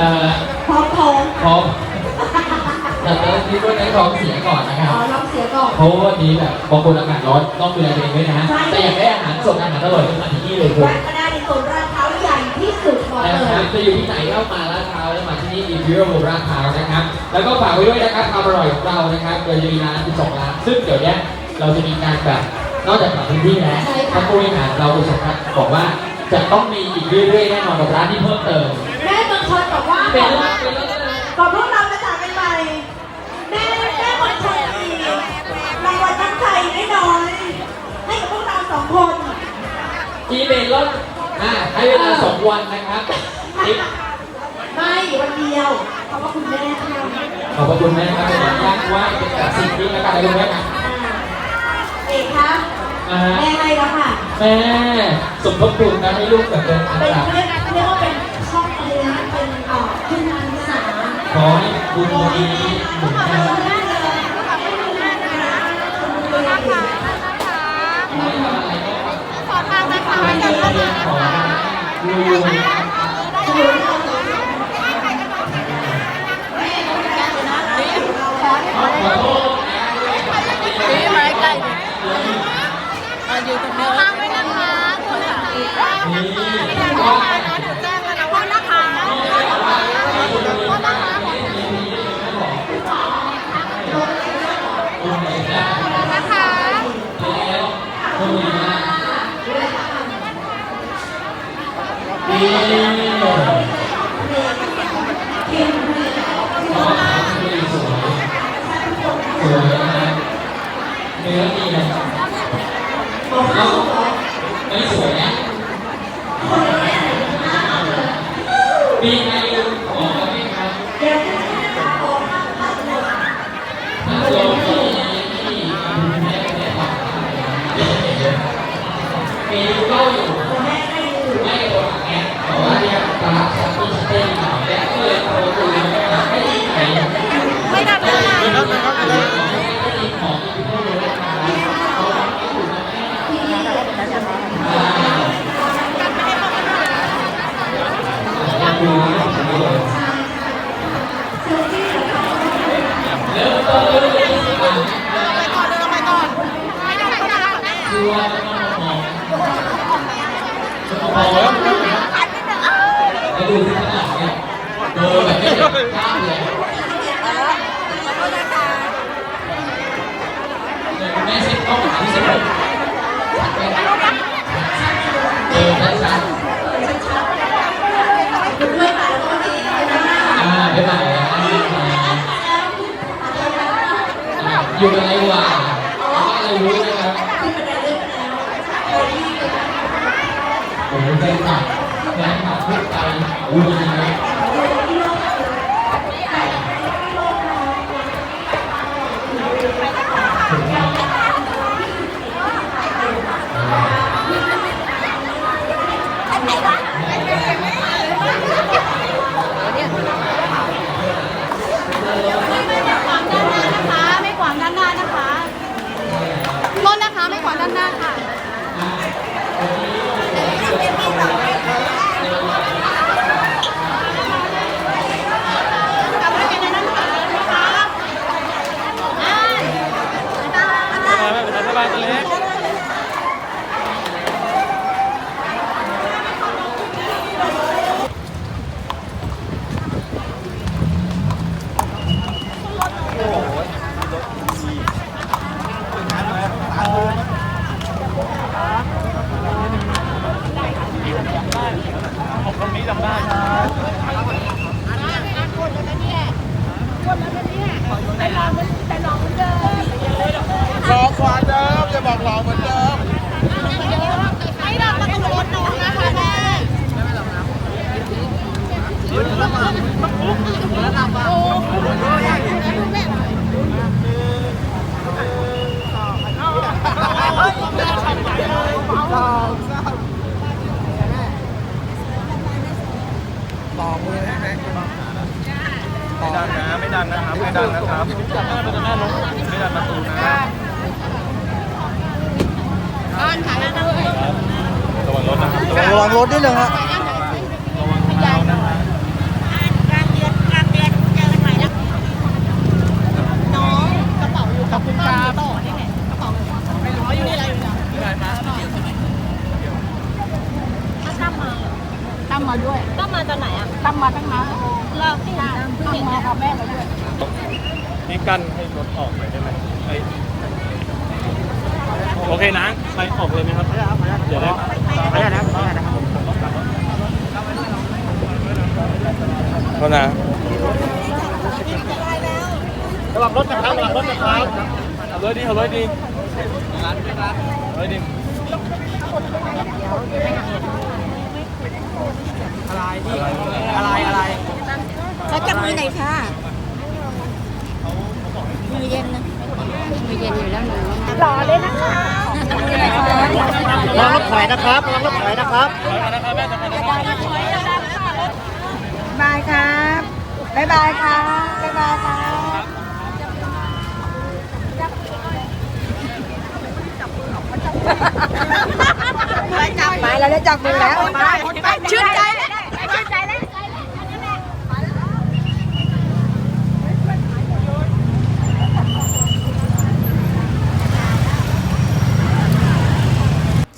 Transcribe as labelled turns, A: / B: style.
A: เอ่อ
B: พร้อมท้อง
A: พร้อมแต่ตอนนี้ก็ได้ท้องเสียก่อนนะครับ
B: อ๋อน้องเสียก่อน
A: เพราะว่าวันนี้แบบบางคนอากาศร้อนต้องดูแลตัวเองด้วยนะฮะ
B: ใช่
A: แต่อยากได้อาหารสดอาหารอร่อยต้องมาที่นี่เลยคุณ
B: แวะมาได้ในโซนราดพร้าวใหญ่ที่สุดบอก
A: นะ
B: เล
A: ครั
B: ย
A: บจะอยู่ที่ไหนก็มาลาดพร้าวแล้วมาที่นี่อินฟิวโรลาดพร้าวนะครับ แล้วก็ฝากไว้ด้วยนะครับความอร่อยของเรานะครับเราจะมีร้าน12ร้านซึ่งเดี๋ยวเนี้ยเราจะมีการแบบนอกจากปรับพื้นที่แล้วท่านผู้บริหารเราอุตสาหกรรมบอกว่าจะต้องมีอีกเรื่อยๆแน่นอนกับร้านที่เพิ่มเติม
B: แม่บาง คนบอกว่า
A: เป็น
B: ก่อน
A: เรื่องเป็นเรื่องเลย
B: ก่อนเราจะจากกันไปแม่แม่คนไทยมีรางวัลน้ำใจไม่น้อย ให้กับพวกเราสองคน
A: อีเมลลดอ่าให้เวลาสองวันนะครับ
B: ไม่วันเดียวเพระคุณแม่ทำ
A: ขอบพระคุณแม่ครับเป็นยากว่าเป็นแบบสิ่งที่แล้วกันเลยคุณแม่ครับ
B: เอกคะ
A: อ่าฮะ
B: แม่ให้แล้วค่ะ
A: แม่สมทบทุนนะให้ลูกแบบเดินทาง
B: อ
A: ให้คุณดีหนุนนำขอให้ทำอะไรก็ขอทางนะคะวยขอโทษ
C: นี่ไม้ใกล้ดิมาอยู่ตรงนี้ฟังไว้นะคะคุณค่ะ
A: นี่
C: ว่า
A: ว่า
C: นะเดี๋ยวแจ้งแล้วนะว่านะคะว่านะคะ
A: คุณดีนะ
C: นะคะ
A: แล้วคุณดีมาก นี่ขอให้คุณดีนะเนื้อดีนะเอ้าไม่สวยนะมีใครขอไหมครับถ้าเรามีที่แม่แม่ฝากมีก็อยู่ไม่ ไม่ได้ไหน
C: ไม่ดับเลยค่ะ
A: ดูที่ขนาดเนี่ยเบอร์แบบไม่เห็นภาพเลย
C: ขอโทษนะคะ
A: แม่เช็คข้อมูลที่สนุกเออชัด
B: ด้วยค่ะแล้วก็ดีนะ
A: ๆอ่าบ๊ายบายอยู่กันไรวะอะไรรู้นะครับ
B: ขึ้นบันไดเลื่อนไปแล้วโอ้ยนี่เลยค่ะ
A: โอ้โหแฟนคลับแฟนคลับทุกใจอุ้นะ
B: โอ้ยนี่โลกค่ะ
C: ไม่ขวางด้านหน้านะคะโทษนะคะ ไม่ขวางด้านหน้าค่ะแต่ลองแต่ลองเหมือนเดิม
D: รอควานเดิมอย่าบอกรอเหมือนเดิม
C: ไม่ลองมาตุ้นน้องนะคะแม่
D: ต่อมือให้แม็กซ์ไม่ดังนะไม่ดังนะครับไม่ดังนะครับจับหน้าไปตรงหน้าลงไม่ดังประตูนะ
C: อ่านขาแล้วนะเว้ย
D: ระวังรถนะครับ
E: ระวังรถนิดนึงฮะ
C: ขยัน
D: ระวังเท้านะครับ
C: อ่านกั ตั้มมาด้วย
E: ต้องมาตอนไหนอะ
C: ตั้มมาตั้งนาน
E: เราที่ไหนนะ
C: ตั้มมากับแม่ มาด้วย
D: นี่กั้นให้รถออกหน่อยได้ไหมไอ้โอเคนะไปออกเลยไหมครับเดี๋ยวได้ไม่ได้นะไม่ได้นะโทษนะระวังรถนะครับระวังรถนะครับเอาเลยดีเอาเลยดีเอาเลยดี
E: เขาจับมือไหนค่ะ มือเย็นนะมือเย็นอยู่แล้วมือหล่อเลยนะคะมือไหนคะ
F: ระวังรถถอยนะครับระวังรถถอยนะครับ
B: บายครับบายบายครับบายบายครับมาแล้วได้จับมือแล้วมาชื่นใจแล้วชื่นใจแล้ว